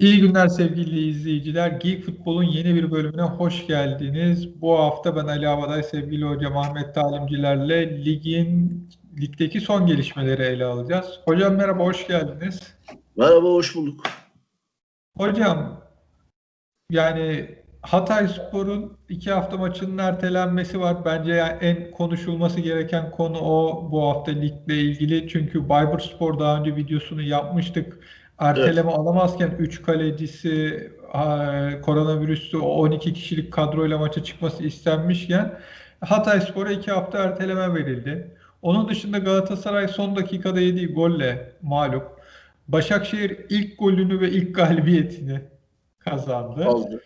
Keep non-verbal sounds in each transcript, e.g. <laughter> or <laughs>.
İyi günler sevgili izleyiciler. Geek Futbol'un yeni bir bölümüne hoş geldiniz. Bu hafta ben Ali Avaday, sevgili hocam Ahmet Talimcilerle ligin ligdeki son gelişmeleri ele alacağız. Hocam merhaba, hoş geldiniz. Merhaba, hoş bulduk. Hocam, yani Hatayspor'un iki hafta maçının ertelenmesi var. Bence yani en konuşulması gereken konu o bu hafta ligle ilgili. Çünkü Bayburtspor daha önce videosunu yapmıştık. Erteleme alamazken 3 kalecisi koronavirüsü o 12 kişilik kadroyla maça çıkması istenmişken Hatayspor'a 2 hafta erteleme verildi. Onun dışında Galatasaray son dakikada yediği golle mağlup. Başakşehir ilk golünü ve ilk galibiyetini kazandı. Aldı.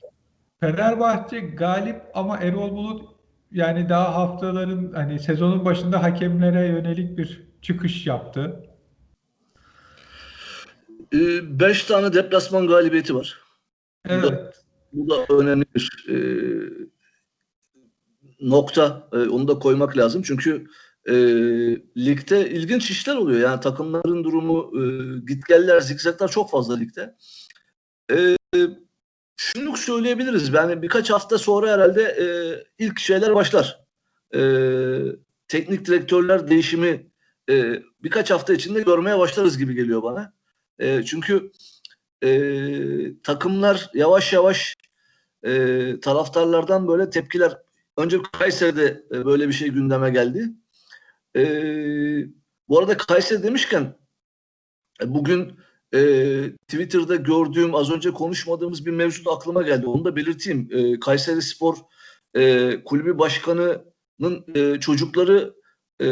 Fenerbahçe galip ama Erol Bulut yani daha haftaların hani sezonun başında hakemlere yönelik bir çıkış yaptı. Ee, Beş tane deplasman galibiyeti var. Evet. Bu da önemli bir e, nokta. E, onu da koymak lazım. Çünkü e, ligde ilginç işler oluyor. Yani takımların durumu, e, gitgeller, zikzaklar çok fazla ligde. E, şunu söyleyebiliriz. Yani birkaç hafta sonra herhalde e, ilk şeyler başlar. E, teknik direktörler değişimi e, birkaç hafta içinde görmeye başlarız gibi geliyor bana. E, çünkü e, takımlar yavaş yavaş e, taraftarlardan böyle tepkiler. Önce Kayseri'de e, böyle bir şey gündeme geldi. E, bu arada Kayseri demişken bugün e, Twitter'da gördüğüm az önce konuşmadığımız bir mevcut aklıma geldi. Onu da belirteyim. E, Kayseri Spor e, kulübü başkanının e, çocukları e,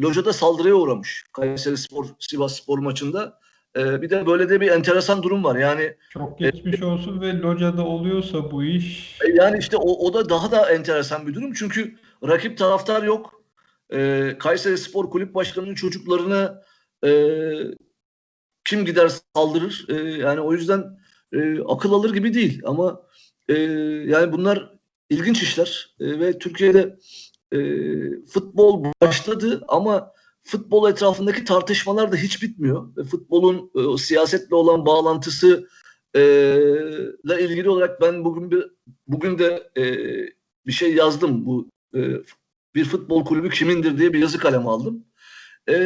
lojada saldırıya uğramış. Kayseri Spor Sivas Spor maçında. E, bir de böyle de bir enteresan durum var. Yani Çok geçmiş olsun ve locada oluyorsa bu iş e, yani işte o, o da daha da enteresan bir durum. Çünkü rakip taraftar yok. E, Kayseri Spor Kulüp Başkanı'nın çocuklarına e, kim gider saldırır. E, yani o yüzden e, akıl alır gibi değil. Ama e, yani bunlar ilginç işler. E, ve Türkiye'de e, futbol başladı ama futbol etrafındaki tartışmalar da hiç bitmiyor. Ve futbolun e, siyasetle olan bağlantısı ile ilgili olarak ben bugün bir bugün de e, bir şey yazdım. Bu e, bir futbol kulübü kimindir diye bir yazı kalemi aldım. E,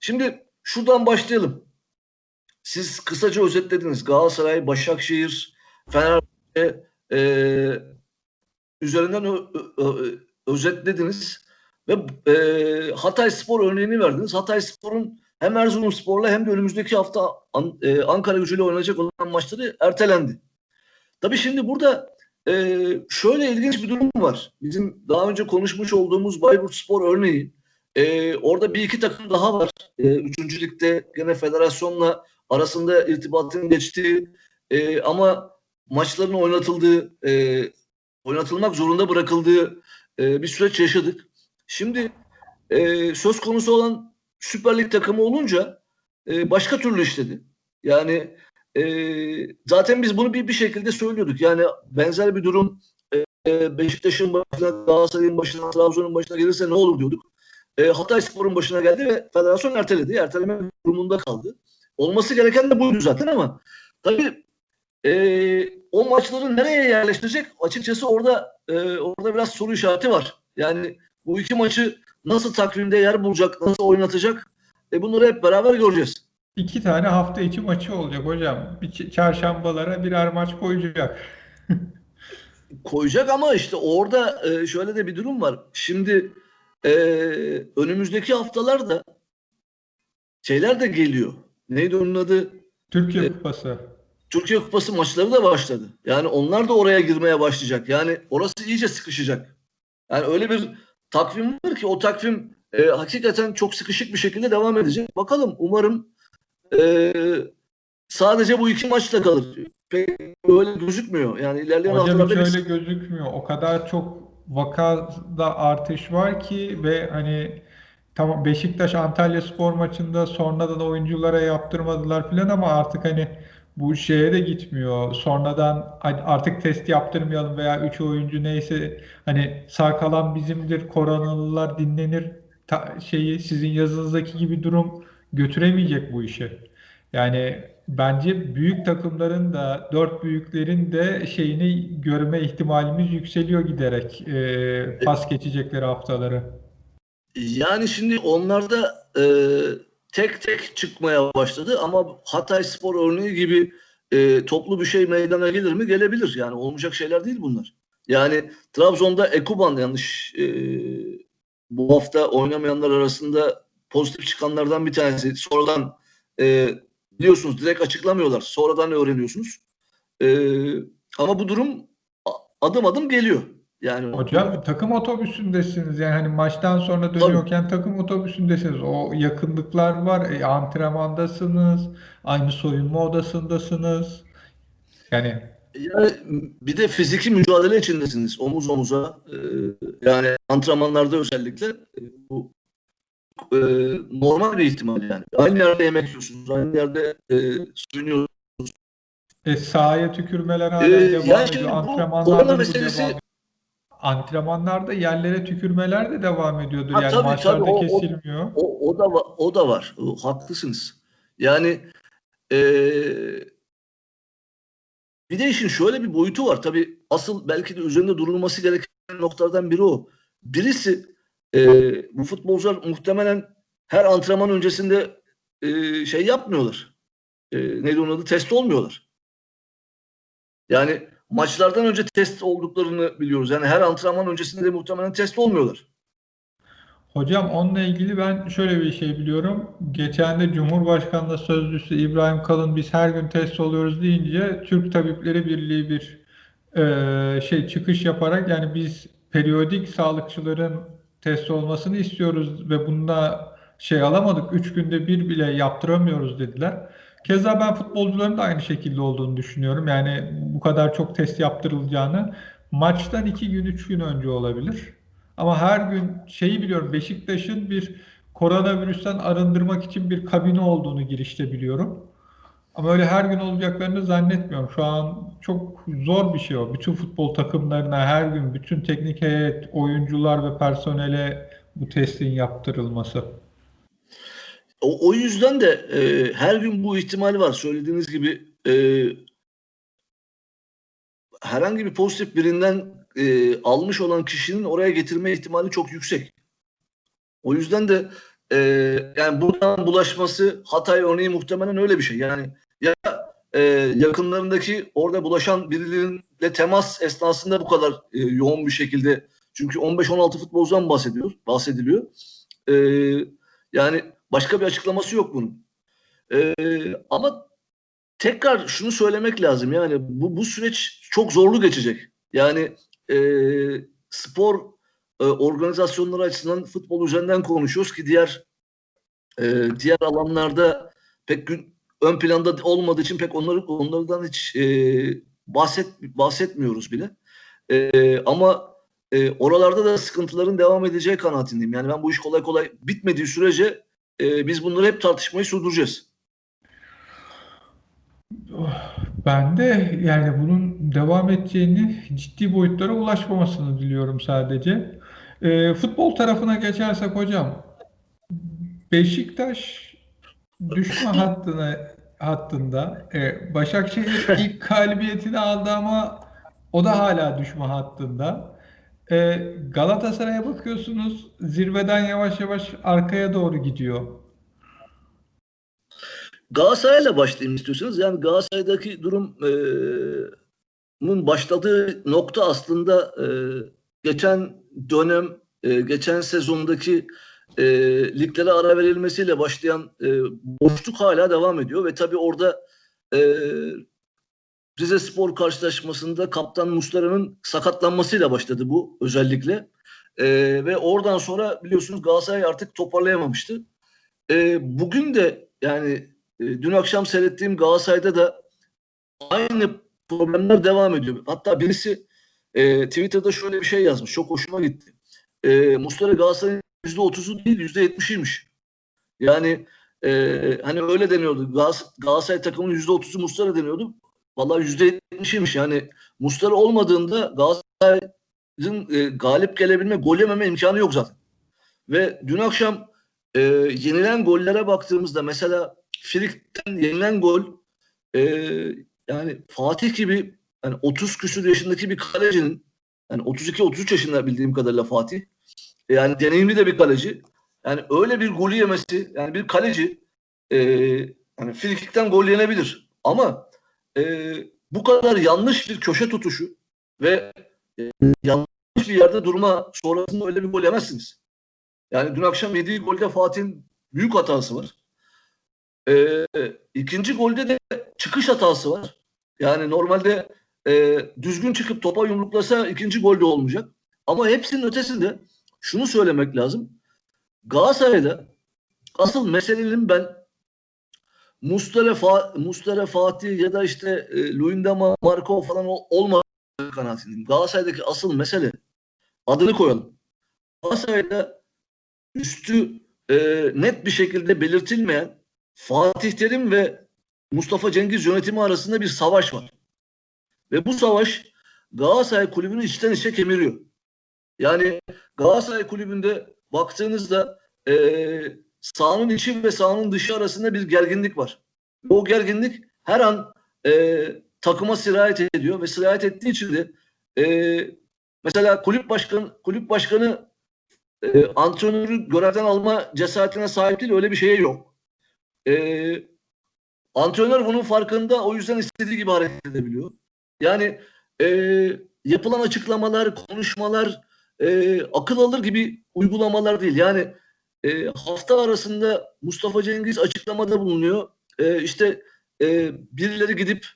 şimdi şuradan başlayalım. Siz kısaca özetlediniz. Galatasaray, Başakşehir, Fenerbahçe e, üzerinden ö- ö- özetlediniz ve e, Hatay Spor örneğini verdiniz. Hatay Spor'un hem Erzurumspor'la hem de önümüzdeki hafta An- e, Ankara gücüyle oynanacak olan maçları ertelendi. Tabii şimdi burada e, şöyle ilginç bir durum var. Bizim daha önce konuşmuş olduğumuz Bayburt Spor örneği. E, orada bir iki takım daha var. E, üçüncü ligde gene federasyonla arasında irtibatın geçtiği e, ama maçların oynatıldığı, e, oynatılmak zorunda bırakıldığı e, bir süreç yaşadık. Şimdi e, söz konusu olan Süper Lig takımı olunca e, başka türlü işledi. Yani e, zaten biz bunu bir bir şekilde söylüyorduk. Yani benzer bir durum e, Beşiktaş'ın başına, Galatasaray'ın başına, Trabzon'un başına gelirse ne olur diyorduk. E, Hatay Spor'un başına geldi ve federasyon erteledi. Erteleme durumunda kaldı. Olması gereken de buydu zaten ama tabii e, o maçları nereye yerleştirecek? Açıkçası orada e, orada biraz soru işareti var. Yani bu iki maçı nasıl takvimde yer bulacak, nasıl oynatacak? E bunları hep beraber göreceğiz. iki tane hafta içi maçı olacak hocam. Bir çarşambalara birer maç koyacak. <laughs> Koyacak ama işte orada e, şöyle de bir durum var. Şimdi e, önümüzdeki haftalarda şeyler de geliyor. Neydi onun adı? Türkiye E, Kupası. Türkiye Kupası maçları da başladı. Yani onlar da oraya girmeye başlayacak. Yani orası iyice sıkışacak. Yani öyle bir takvim var ki o takvim e, hakikaten çok sıkışık bir şekilde devam edecek. Bakalım umarım e, sadece bu iki maçta kalır. Pek öyle gözükmüyor. Yani ilerleyen Hocam hiç haftalarda biz- öyle gözükmüyor. O kadar çok vakada artış var ki ve hani tamam Beşiktaş Antalya Spor maçında sonradan oyunculara yaptırmadılar filan ama artık hani bu şeye de gitmiyor. Sonradan "Hadi artık test yaptırmayalım veya 3 oyuncu neyse hani sağ kalan bizimdir, koronalılar dinlenir ta- şeyi sizin yazınızdaki gibi durum götüremeyecek bu işi. Yani bence büyük takımların da dört büyüklerin de şeyini görme ihtimalimiz yükseliyor giderek e, pas geçecekleri haftaları. Yani şimdi onlar da e, tek tek çıkmaya başladı ama Hatay Spor örneği gibi e, toplu bir şey meydana gelir mi? Gelebilir. Yani olmayacak şeyler değil bunlar. Yani Trabzon'da Ekuban yanlış e, bu hafta oynamayanlar arasında pozitif çıkanlardan bir tanesi. Sonradan e, biliyorsunuz direkt açıklamıyorlar. Sonradan öğreniyorsunuz. E, ama bu durum adım adım geliyor. Yani Hocam takım otobüsündesiniz yani hani maçtan sonra dönüyorken takım otobüsündesiniz. O yakınlıklar var. E, antrenmandasınız. Aynı soyunma odasındasınız. Yani Yani bir de fiziki mücadele içindesiniz omuz omuza. Ee, yani antrenmanlarda özellikle e, bu e, normal bir ihtimal yani. Aynı yerde yemek yiyorsunuz, aynı yerde e, soyunuyorsunuz. e, sahaya tükürmeler hala Ee, devam yani ediyor. bu Antrenmanlarda korona bu meselesi- devam Antrenmanlarda yerlere tükürmeler de devam ediyordu. Ha, Yani tabii, maçlarda tabii, o- kesilmiyor. O, o da va- o da var. O, haklısınız. Yani e, bir de işin şöyle bir boyutu var. Tabii asıl belki de üzerinde durulması gereken noktalardan biri o. Birisi e, bu futbolcular muhtemelen her antrenman öncesinde e, şey yapmıyorlar. E, neydi onun adı? Test olmuyorlar. Yani maçlardan önce test olduklarını biliyoruz. Yani her antrenman öncesinde de muhtemelen test olmuyorlar. Hocam onunla ilgili ben şöyle bir şey biliyorum. Geçen de Cumhurbaşkanlığı Sözcüsü İbrahim Kalın biz her gün test oluyoruz deyince Türk Tabipleri Birliği bir e, şey çıkış yaparak yani biz periyodik sağlıkçıların test olmasını istiyoruz ve bunda şey alamadık. Üç günde bir bile yaptıramıyoruz dediler. Keza ben futbolcuların da aynı şekilde olduğunu düşünüyorum. Yani bu kadar çok test yaptırılacağını maçtan iki gün, üç gün önce olabilir. Ama her gün şeyi biliyorum Beşiktaş'ın bir koronavirüsten arındırmak için bir kabini olduğunu girişte biliyorum. Ama öyle her gün olacaklarını zannetmiyorum. Şu an çok zor bir şey o. Bütün futbol takımlarına her gün bütün teknik heyet, oyuncular ve personele bu testin yaptırılması. O, o yüzden de e, her gün bu ihtimal var. Söylediğiniz gibi e, herhangi bir pozitif birinden e, almış olan kişinin oraya getirme ihtimali çok yüksek. O yüzden de e, yani buradan bulaşması Hatay örneği muhtemelen öyle bir şey. Yani ya e, yakınlarındaki orada bulaşan birileriyle temas esnasında bu kadar e, yoğun bir şekilde çünkü 15-16 futbolcudan bahsediyor, bahsediliyor. E, yani başka bir açıklaması yok bunun. E, ama tekrar şunu söylemek lazım yani bu, bu süreç çok zorlu geçecek. Yani e, spor e, organizasyonları açısından futbol üzerinden konuşuyoruz ki diğer e, diğer alanlarda pek gün, ön planda olmadığı için pek onları onlardan hiç e, bahset bahsetmiyoruz bile. E, ama e, oralarda da sıkıntıların devam edeceği kanaatindeyim. Yani ben bu iş kolay kolay bitmediği sürece e, biz bunları hep tartışmayı sürdüreceğiz. Ben de yani bunun devam edeceğini, ciddi boyutlara ulaşmamasını diliyorum sadece. Ee, futbol tarafına geçersek hocam, Beşiktaş düşme <laughs> hattına hattında. E, Başakşehir ilk galibiyetini aldı ama o da hala düşme hattında. E, Galatasaray'a bakıyorsunuz zirveden yavaş yavaş arkaya doğru gidiyor. Galatasaray'la başlayayım istiyorsanız. Yani Galatasaray'daki durum e, bunun başladığı nokta aslında e, geçen dönem, e, geçen sezondaki e, liglere ara verilmesiyle başlayan e, boşluk hala devam ediyor ve tabii orada e, Rize Spor karşılaşmasında kaptan Muslera'nın sakatlanmasıyla başladı bu özellikle. E, ve oradan sonra biliyorsunuz Galatasaray artık toparlayamamıştı. E, bugün de yani e, dün akşam seyrettiğim Galatasaray'da da aynı problemler devam ediyor. Hatta birisi e, Twitter'da şöyle bir şey yazmış. Çok hoşuma gitti. E, Muslera Galatasaray'ın %30'u değil %70'iymiş. Yani e, hani öyle deniyordu. Gal- Galatasaray takımının %30'u Muslera deniyordu. Vallahi %70'iymiş. Yani Muslera olmadığında Galatasaray'ın e, galip gelebilme, gol yememe imkanı yok zaten. Ve dün akşam e, yenilen gollere baktığımızda mesela Frik'ten yenilen gol e, yani Fatih gibi yani 30 küsur yaşındaki bir kalecinin yani 32-33 yaşında bildiğim kadarıyla Fatih yani deneyimli de bir kaleci yani öyle bir golü yemesi yani bir kaleci e, yani frikikten gol yenebilir ama e, bu kadar yanlış bir köşe tutuşu ve e, yanlış bir yerde durma sonrasında öyle bir gol yemezsiniz. Yani dün akşam yediği golde Fatih'in büyük hatası var. E, ikinci golde de çıkış hatası var. Yani normalde e, düzgün çıkıp topa yumruklasa ikinci golde olmayacak. Ama hepsinin ötesinde şunu söylemek lazım. Galatasaray'da asıl meselenin ben Mustara, Fa Fatih ya da işte e, Luyendama, Marco falan ol- olmadığı kanaatindeyim. Galatasaray'daki asıl mesele adını koyalım. Galatasaray'da üstü e, net bir şekilde belirtilmeyen Fatih Terim ve Mustafa Cengiz yönetimi arasında bir savaş var. Ve bu savaş Galatasaray kulübünü içten içe kemiriyor. Yani Galatasaray kulübünde baktığınızda e, sahanın içi ve sahanın dışı arasında bir gerginlik var. O gerginlik her an e, takıma sirayet ediyor ve sirayet ettiği için de e, mesela kulüp başkanı kulüp başkanı e, antrenörü görevden alma cesaretine sahip değil öyle bir şeye yok. E, antrenör bunun farkında o yüzden istediği gibi hareket edebiliyor. Yani e, yapılan açıklamalar, konuşmalar e, akıl alır gibi uygulamalar değil. Yani e, hafta arasında Mustafa Cengiz açıklamada bulunuyor. E, işte e, birileri gidip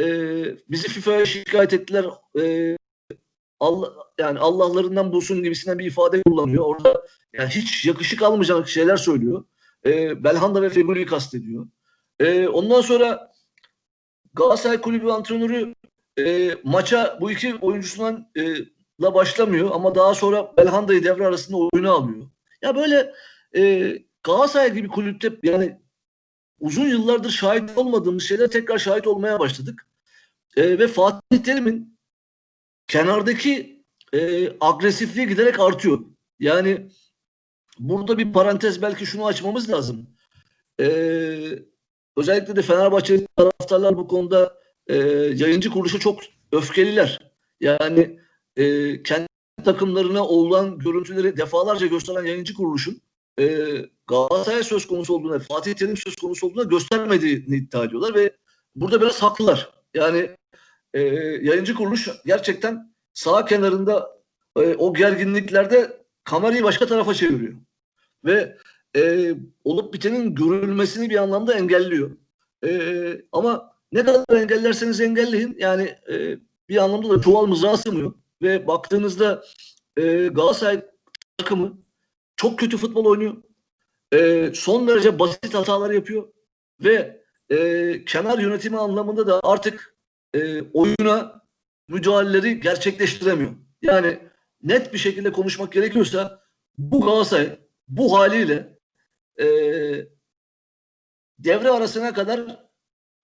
e, bizi FIFA'ya şikayet ettiler. E, Allah yani Allah'larından bulsun gibisinden bir ifade kullanıyor. Orada yani hiç yakışık almayacak şeyler söylüyor. E, Belhanda ve Fegüli'yi kastediyor. E, ondan sonra Galatasaray Kulübü antrenörü e, maça bu iki oyuncusundan e, la başlamıyor ama daha sonra Belhanda'yı devre arasında oyunu alıyor. Ya böyle e, Galatasaray gibi kulüpte yani uzun yıllardır şahit olmadığımız şeyler tekrar şahit olmaya başladık. E, ve Fatih Terim'in kenardaki e, agresifliği giderek artıyor. Yani burada bir parantez belki şunu açmamız lazım. E, özellikle de Fenerbahçe taraftarlar bu konuda e, yayıncı kuruluşa çok öfkeliler. Yani e, kendi takımlarına olan görüntüleri defalarca gösteren yayıncı kuruluşun e, Galatasaray söz konusu olduğuna, Fatih Terim söz konusu olduğuna göstermediğini iddia ediyorlar ve burada biraz haklılar. Yani e, yayıncı kuruluş gerçekten sağ kenarında e, o gerginliklerde kamerayı başka tarafa çeviriyor. Ve e, olup bitenin görülmesini bir anlamda engelliyor. E, ama ne kadar engellerseniz engelleyin yani e, bir anlamda da çuval mızrağı sığmıyor. Ve baktığınızda e, Galatasaray takımı çok kötü futbol oynuyor. E, son derece basit hatalar yapıyor. Ve e, kenar yönetimi anlamında da artık e, oyuna müdahaleleri gerçekleştiremiyor. Yani net bir şekilde konuşmak gerekiyorsa bu Galatasaray bu haliyle e, devre arasına kadar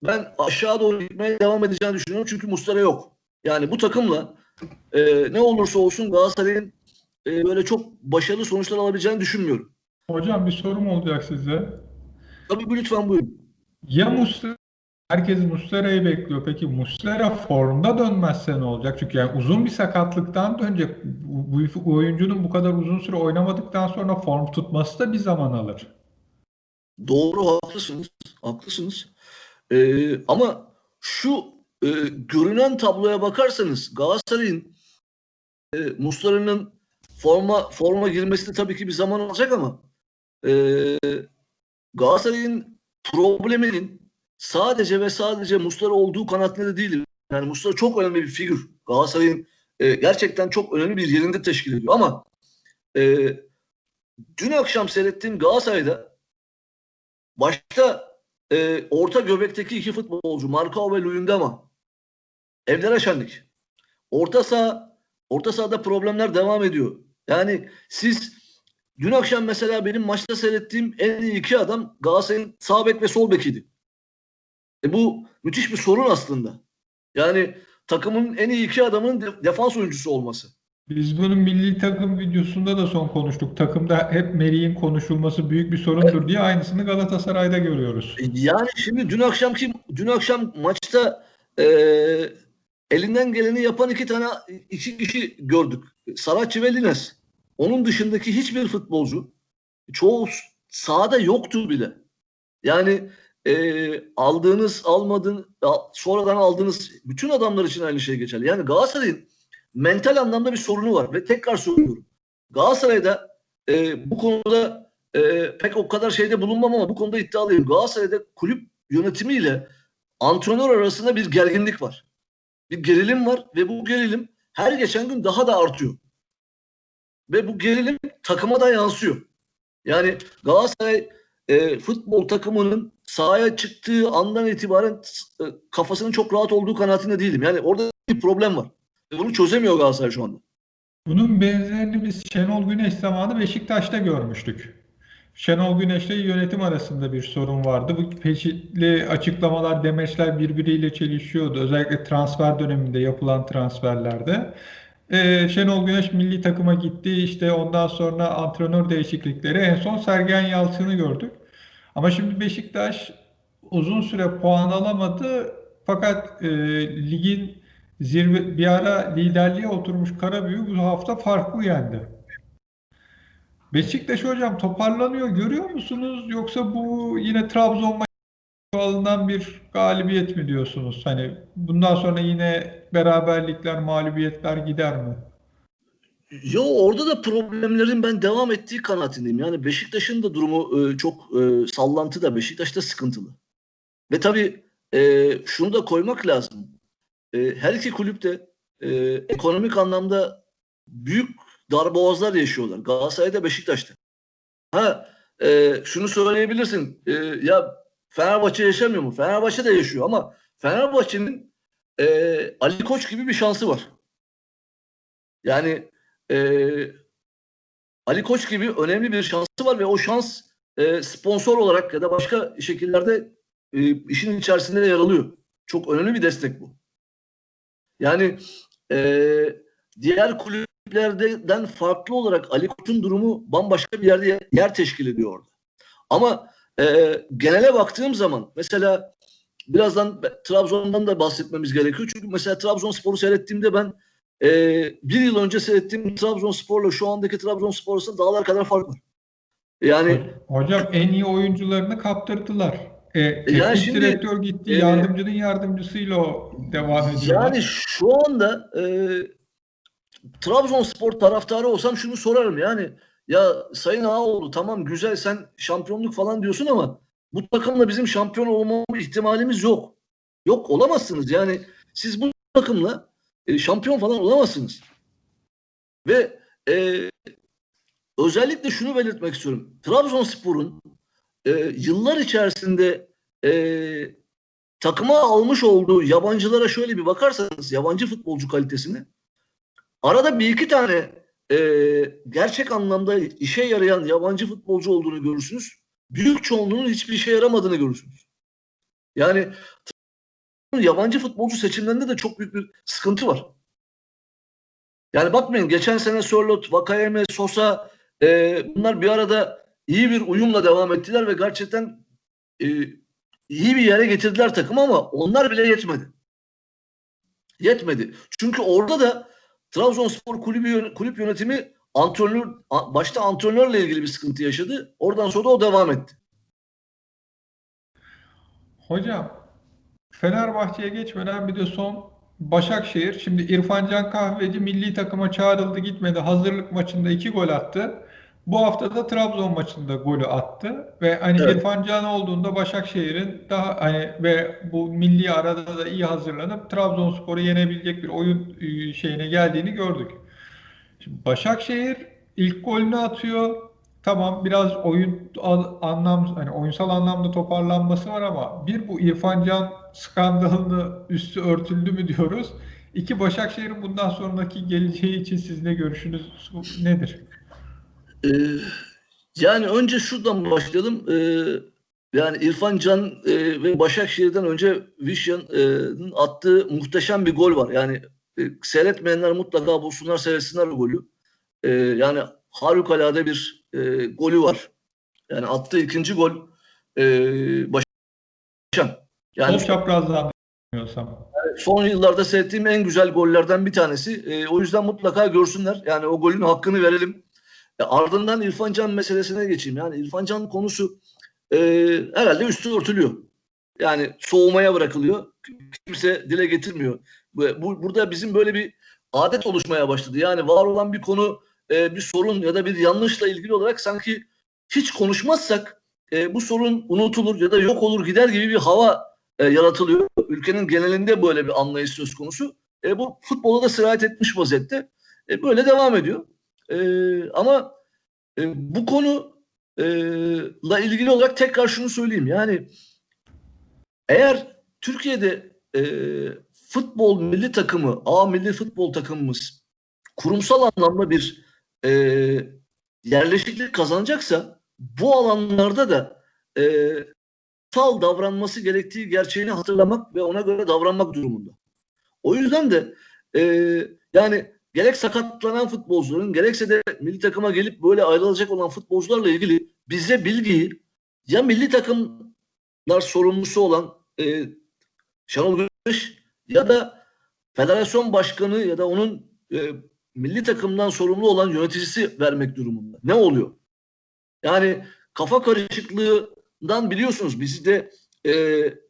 ben aşağı doğru gitmeye devam edeceğini düşünüyorum. Çünkü Mustara yok. Yani bu takımla e, ne olursa olsun Galatasaray'ın e, böyle çok başarılı sonuçlar alabileceğini düşünmüyorum. Hocam bir sorum olacak size. Tabii bu lütfen buyurun. Ya Muslera, herkes Muslera'yı bekliyor. Peki Muslera formda dönmezse ne olacak? Çünkü yani uzun bir sakatlıktan dönecek. Bu, bu oyuncunun bu kadar uzun süre oynamadıktan sonra form tutması da bir zaman alır. Doğru haklısınız. Haklısınız. E, ama şu e, görünen tabloya bakarsanız Galatasaray'ın e, Muslera'nın forma forma girmesi de tabii ki bir zaman alacak ama e, Galatasaray'ın probleminin sadece ve sadece Muslera olduğu kanaatinde de değilim. Yani Muslera çok önemli bir figür. Galatasaray'ın e, gerçekten çok önemli bir yerinde teşkil ediyor. Ama e, dün akşam seyrettiğim Galatasaray'da başta e, orta göbekteki iki futbolcu Markao ve Luyendama evlere şenlik. Orta saha orta sahada problemler devam ediyor. Yani siz dün akşam mesela benim maçta seyrettiğim en iyi iki adam Galatasaray'ın sağ bek ve sol bekiydi. E bu müthiş bir sorun aslında. Yani takımın en iyi iki adamın de- defans oyuncusu olması. Biz bunun milli takım videosunda da son konuştuk. Takımda hep Merih'in konuşulması büyük bir sorundur diye aynısını Galatasaray'da görüyoruz. Yani şimdi dün akşamki dün akşam maçta e, elinden geleni yapan iki tane iki kişi gördük. Saratçı ve Lines. Onun dışındaki hiçbir futbolcu çoğu sahada yoktu bile. Yani e, aldığınız, almadığın, al- sonradan aldığınız bütün adamlar için aynı şey geçerli. Yani Galatasaray'ın mental anlamda bir sorunu var ve tekrar söylüyorum. Galatasaray'da e, bu konuda e, pek o kadar şeyde bulunmam ama bu konuda iddialıyım. Galatasaray'da kulüp yönetimiyle antrenör arasında bir gerginlik var. Bir gerilim var ve bu gerilim her geçen gün daha da artıyor. Ve bu gerilim takıma da yansıyor. Yani Galatasaray e, futbol takımının sahaya çıktığı andan itibaren e, kafasının çok rahat olduğu kanaatinde değilim. Yani orada bir problem var. Bunu çözemiyor Galatasaray şu anda. Bunun benzerini biz Şenol Güneş zamanı Beşiktaş'ta görmüştük. Şenol Güneş'le yönetim arasında bir sorun vardı. Bu çeşitli açıklamalar, demeçler birbiriyle çelişiyordu. Özellikle transfer döneminde yapılan transferlerde. Ee, Şenol Güneş milli takıma gitti. İşte ondan sonra antrenör değişiklikleri. En son Sergen Yalçın'ı gördük. Ama şimdi Beşiktaş uzun süre puan alamadı. Fakat e, ligin zirve bir ara liderliğe oturmuş Karabüyü bu hafta farklı yendi. Beşiktaş hocam toparlanıyor görüyor musunuz? Yoksa bu yine Trabzon alınan bir galibiyet mi diyorsunuz? Hani bundan sonra yine beraberlikler, mağlubiyetler gider mi? Yo orada da problemlerin ben devam ettiği kanaatindeyim. Yani Beşiktaş'ın da durumu e, çok e, sallantıda. Beşiktaş'ta sıkıntılı. Ve tabii e, şunu da koymak lazım. E, her iki kulüp de e, ekonomik anlamda büyük darboğazlar yaşıyorlar. Galatasaray'da Beşiktaş'ta. Ha e, şunu söyleyebilirsin. E, ya Fenerbahçe yaşamıyor mu? Fenerbahçe de yaşıyor ama Fenerbahçe'nin e, Ali Koç gibi bir şansı var. Yani e, Ali Koç gibi önemli bir şansı var ve o şans e, sponsor olarak ya da başka şekillerde e, işin içerisinde yer alıyor. Çok önemli bir destek bu. Yani e, diğer kulüplerden farklı olarak Ali Koç'un durumu bambaşka bir yerde yer teşkil ediyor orada. Ama e, genele baktığım zaman mesela birazdan Trabzon'dan da bahsetmemiz gerekiyor. Çünkü mesela Trabzonspor'u seyrettiğimde ben e, bir yıl önce seyrettiğim Trabzonspor'la şu andaki Trabzonspor arasında dağlar kadar fark var. Yani Hocam en iyi oyuncularını kaptırdılar. E, teknik Yani şimdi, direktör gitti, e, yardımcının yardımcısıyla o devam ediyorlar. yani şu anda e, Trabzonspor taraftarı olsam şunu sorarım yani ya Sayın Ağaoğlu tamam güzel sen şampiyonluk falan diyorsun ama bu takımla bizim şampiyon olma ihtimalimiz yok. Yok olamazsınız yani siz bu takımla e, şampiyon falan olamazsınız. Ve e, özellikle şunu belirtmek istiyorum. Trabzonspor'un e, yıllar içerisinde e, takıma almış olduğu yabancılara şöyle bir bakarsanız yabancı futbolcu kalitesini arada bir iki tane e, gerçek anlamda işe yarayan yabancı futbolcu olduğunu görürsünüz. Büyük çoğunluğunun hiçbir işe yaramadığını görürsünüz. Yani yabancı futbolcu seçimlerinde de çok büyük bir sıkıntı var. Yani bakmayın geçen sene Sörloth, Vakayeme, Sosa e, bunlar bir arada iyi bir uyumla devam ettiler ve gerçekten e, iyi bir yere getirdiler takım ama onlar bile yetmedi. Yetmedi. Çünkü orada da Trabzonspor kulübü kulüp yönetimi antrenör başta antrenörle ilgili bir sıkıntı yaşadı. Oradan sonra da o devam etti. Hocam Fenerbahçe'ye geçmeden bir de son Başakşehir. Şimdi İrfan Can Kahveci milli takıma çağrıldı gitmedi. Hazırlık maçında iki gol attı. Bu hafta da Trabzon maçında golü attı. Ve hani Evet. İrfan Can olduğunda Başakşehir'in daha hani ve bu milli arada da iyi hazırlanıp Trabzonspor'u yenebilecek bir oyun e, şeyine geldiğini gördük. Şimdi Başakşehir ilk golünü atıyor. Tamam biraz oyun anlam hani oyunsal anlamda toparlanması var ama bir bu İrfan Can skandalını üstü örtüldü mü diyoruz. İki Başakşehir'in bundan sonraki geleceği için siz ne görüşünüz nedir? Ee, yani önce şuradan başlayalım. Ee, yani İrfan Can e, ve Başakşehir'den önce Vişyan'ın attığı muhteşem bir gol var. Yani e, seyretmeyenler mutlaka bulsunlar seyretsinler o golü. E, yani harikulade bir e, golü var. Yani attığı ikinci gol e, başan. Yani Sol çaprazdan bilmiyorsam. son yıllarda seyrettiğim en güzel gollerden bir tanesi. E, o yüzden mutlaka görsünler. Yani o golün hakkını verelim. E, ardından İrfan Can meselesine geçeyim. Yani İrfan Can konusu e, herhalde üstü örtülüyor. Yani soğumaya bırakılıyor. Kimse dile getirmiyor. Bu, bu- burada bizim böyle bir adet oluşmaya başladı. Yani var olan bir konu, e, bir sorun ya da bir yanlışla ilgili olarak sanki hiç konuşmazsak e, bu sorun unutulur ya da yok olur gider gibi bir hava e, yaratılıyor. Ülkenin genelinde böyle bir anlayış söz konusu. E, bu futbola da sirayet etmiş vaziyette. E, böyle devam ediyor. E, ama e, bu konu e, la ilgili olarak tekrar şunu söyleyeyim. Yani eğer Türkiye'de e, futbol milli takımı, A milli futbol takımımız kurumsal anlamda bir e, yerleşiklik kazanacaksa bu alanlarda da e, sal davranması gerektiği gerçeğini hatırlamak ve ona göre davranmak durumunda. O yüzden de e, yani gerek sakatlanan futbolcuların gerekse de milli takıma gelip böyle ayrılacak olan futbolcularla ilgili bize bilgiyi ya milli takımlar sorumlusu olan e, Şenol Güneş ya da federasyon başkanı ya da onun e, milli takımdan sorumlu olan yöneticisi vermek durumunda. Ne oluyor? Yani kafa karışıklığından biliyorsunuz bizde e,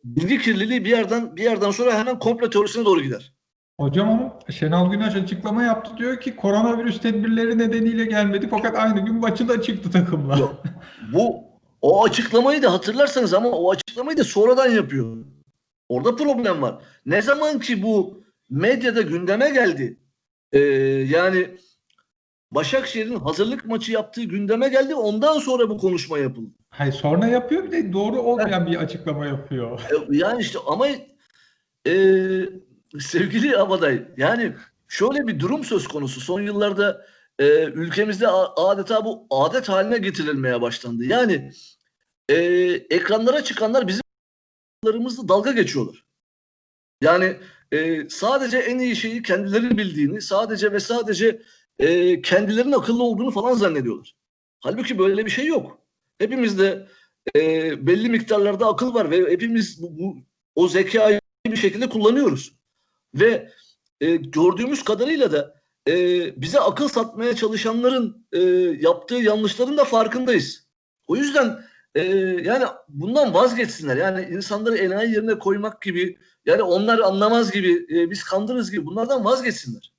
bilgi kirliliği bir yerden bir yerden sonra hemen komplo teorisine doğru gider. Hocam onun Şenol Güneş açıklama yaptı diyor ki koronavirüs tedbirleri nedeniyle gelmedi fakat aynı gün maçı da çıktı takımla. Yok. Bu o açıklamayı da hatırlarsanız ama o açıklamayı da sonradan yapıyor. Orada problem var. Ne zaman ki bu medyada gündeme geldi, e, yani Başakşehir'in hazırlık maçı yaptığı gündeme geldi. Ondan sonra bu konuşma yapıldı. Hayır sonra yapıyor bir de doğru olmayan bir açıklama yapıyor. E, Yani işte ama e, sevgili Abaday yani şöyle bir durum söz konusu. Son yıllarda e, ülkemizde adeta bu adet haline getirilmeye başlandı. Yani e, ekranlara çıkanlar bizim dalga geçiyorlar. Yani e, sadece en iyi şeyi kendileri bildiğini, sadece ve sadece e, kendilerinin akıllı olduğunu falan zannediyorlar. Halbuki böyle bir şey yok. Hepimizde e, belli miktarlarda akıl var ve hepimiz bu, bu o zekayı bir şekilde kullanıyoruz. Ve e, gördüğümüz kadarıyla da e, bize akıl satmaya çalışanların e, yaptığı yanlışların da farkındayız. O yüzden e, yani bundan vazgeçsinler. Yani insanları enayi yerine koymak gibi, yani onlar anlamaz gibi, e, biz kandırırız gibi bunlardan vazgeçsinler.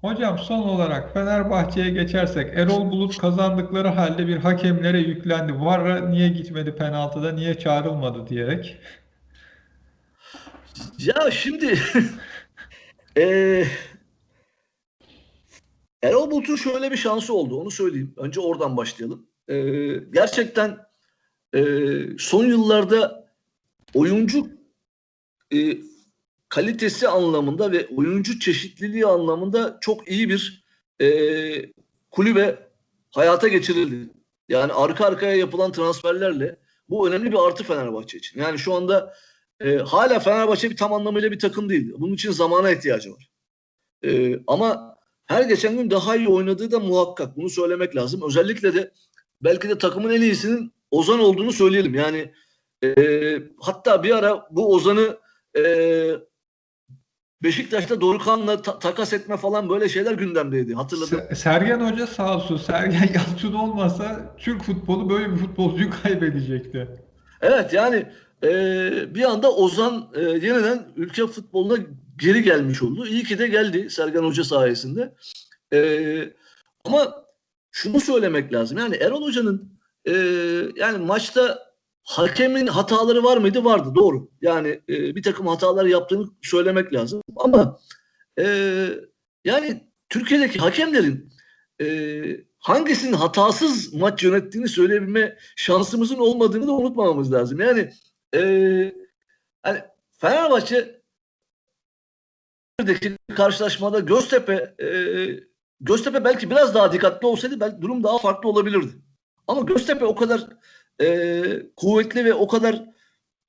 Hocam son olarak Fenerbahçe'ye geçersek Erol Bulut kazandıkları halde bir hakemlere yüklendi. VAR'a niye gitmedi penaltıda, niye çağrılmadı diyerek. Ya şimdi <laughs> eee Erol Bulut'un şöyle bir şansı oldu. Onu söyleyeyim. Önce oradan başlayalım. Eee, gerçekten eee, son yıllarda oyuncu eee, kalitesi anlamında ve oyuncu çeşitliliği anlamında çok iyi bir eee, kulübe hayata geçirildi. Yani arka arkaya yapılan transferlerle bu önemli bir artı Fenerbahçe için. Yani şu anda e, hala Fenerbahçe bir tam anlamıyla bir takım değil. Bunun için zamana ihtiyacı var. E, ama her geçen gün daha iyi oynadığı da muhakkak. Bunu söylemek lazım. Özellikle de belki de takımın en iyisinin Ozan olduğunu söyleyelim. Yani e, hatta bir ara bu Ozan'ı e, Beşiktaş'ta Dorukhan'la ta- takas etme falan böyle şeyler gündemdeydi. Hatırladım. Se- Sergen Hoca sağ olsun. Sergen <laughs> Yalçın olmasa Türk futbolu böyle bir futbolcuyu kaybedecekti. Evet yani e, bir anda Ozan e, yeniden ülke futboluna geri gelmiş oldu. İyi ki de geldi Sergen Hoca sayesinde. E, ama şunu söylemek lazım. Yani Erol Hoca'nın e, yani maçta hakemin hataları var mıydı? Vardı doğru. Yani e, bir takım hatalar yaptığını söylemek lazım. Ama e, yani Türkiye'deki hakemlerin e, hangisinin hatasız maç yönettiğini söyleyebilme şansımızın olmadığını da unutmamamız lazım. Yani e, hani Fenerbahçe karşılaşmada Göztepe e, Göztepe belki biraz daha dikkatli olsaydı belki durum daha farklı olabilirdi. Ama Göztepe o kadar e, kuvvetli ve o kadar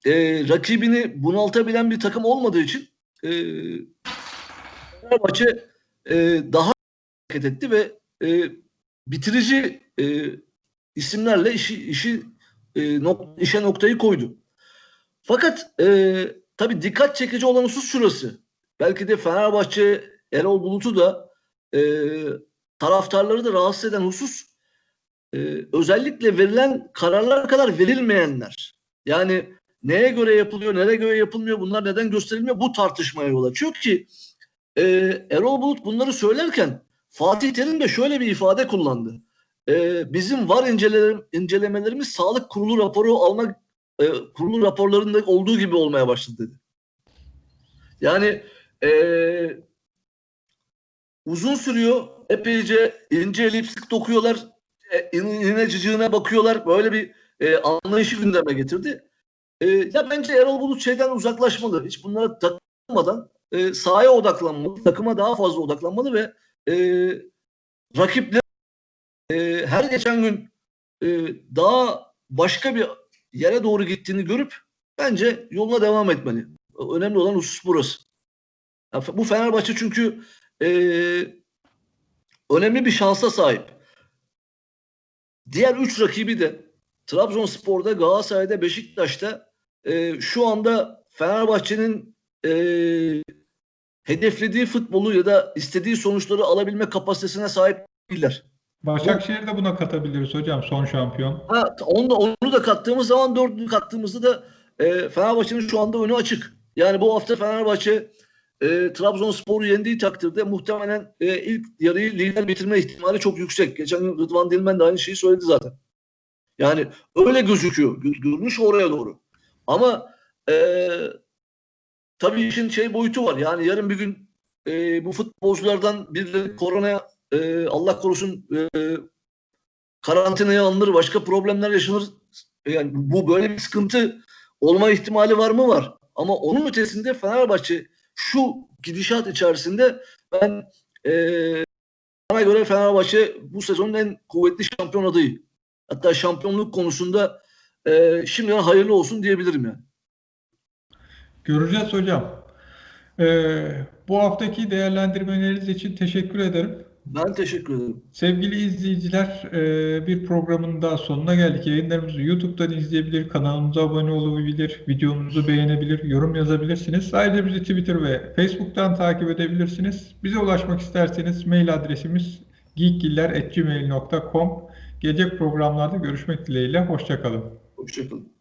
e, rakibini bunaltabilen bir takım olmadığı için e, Fenerbahçe e, daha hareket etti ve e, bitirici e, isimlerle işi işi e, nok- işe noktayı koydu. Fakat e, tabii dikkat çekici olan husus şurası. Belki de Fenerbahçe Erol Bulut'u da e, taraftarları da rahatsız eden husus e, özellikle verilen kararlar kadar verilmeyenler. Yani neye göre yapılıyor, nereye göre yapılmıyor, bunlar neden gösterilmiyor bu tartışmaya yol açıyor ki e, Erol Bulut bunları söylerken Fatih Terim de şöyle bir ifade kullandı. E, bizim var incelemelerimiz sağlık kurulu raporu almak e, kurulu raporlarında olduğu gibi olmaya başladı dedi. Yani e, uzun sürüyor. Epeyce ince elip sık dokuyorlar. E, iğne cıcığına bakıyorlar. Böyle bir e, anlayışı gündeme getirdi. E, ya bence Erol Bulut şeyden uzaklaşmalı. Hiç bunlara takılmadan e, sahaya odaklanmalı. Takıma daha fazla odaklanmalı ve e, rakipler e, her geçen gün e, daha başka bir yere doğru gittiğini görüp bence yoluna devam etmeli. Önemli olan husus burası. Bu Fenerbahçe çünkü e, önemli bir şansa sahip. Diğer üç rakibi de Trabzonspor'da, Galatasaray'da, Beşiktaş'ta e, şu anda Fenerbahçe'nin e, hedeflediği futbolu ya da istediği sonuçları alabilme kapasitesine sahip değiller. Başakşehir de buna katabiliriz hocam son şampiyon. Ha, onu da, onu da kattığımız zaman dördünü kattığımızda da e, Fenerbahçe'nin şu anda önü açık. Yani bu hafta Fenerbahçe e, Trabzonspor'u yendiği takdirde muhtemelen e, ilk yarıyı lider bitirme ihtimali çok yüksek. Geçen gün Rıdvan Dilmen de aynı şeyi söyledi zaten. Yani öyle gözüküyor. Gö- Görünüş oraya doğru. Ama e, tabii işin şey boyutu var. Yani yarın bir gün e, bu futbolculardan birileri korona e, Allah korusun e, karantinaya alınır, başka problemler yaşanır. Yani bu böyle bir sıkıntı olma ihtimali var mı? Var. Ama onun ötesinde Fenerbahçe şu gidişat içerisinde ben eee bana göre Fenerbahçe bu sezonun en kuvvetli şampiyon adayı. Hatta şampiyonluk konusunda eee şimdiden hayırlı olsun diyebilirim yani. Göreceğiz hocam. Ee, bu haftaki değerlendirmeleriniz için teşekkür ederim. Ben teşekkür ederim. Sevgili izleyiciler, e, bir programın daha sonuna geldik. Yayınlarımızı YouTube'dan izleyebilir, kanalımıza abone olabilir, videomuzu beğenebilir, yorum yazabilirsiniz. Ayrıca bizi Twitter ve Facebook'tan takip edebilirsiniz. Bize ulaşmak isterseniz mail adresimiz geekgiller.gmail.com. Gelecek programlarda görüşmek dileğiyle, hoşçakalın. Hoşçakalın.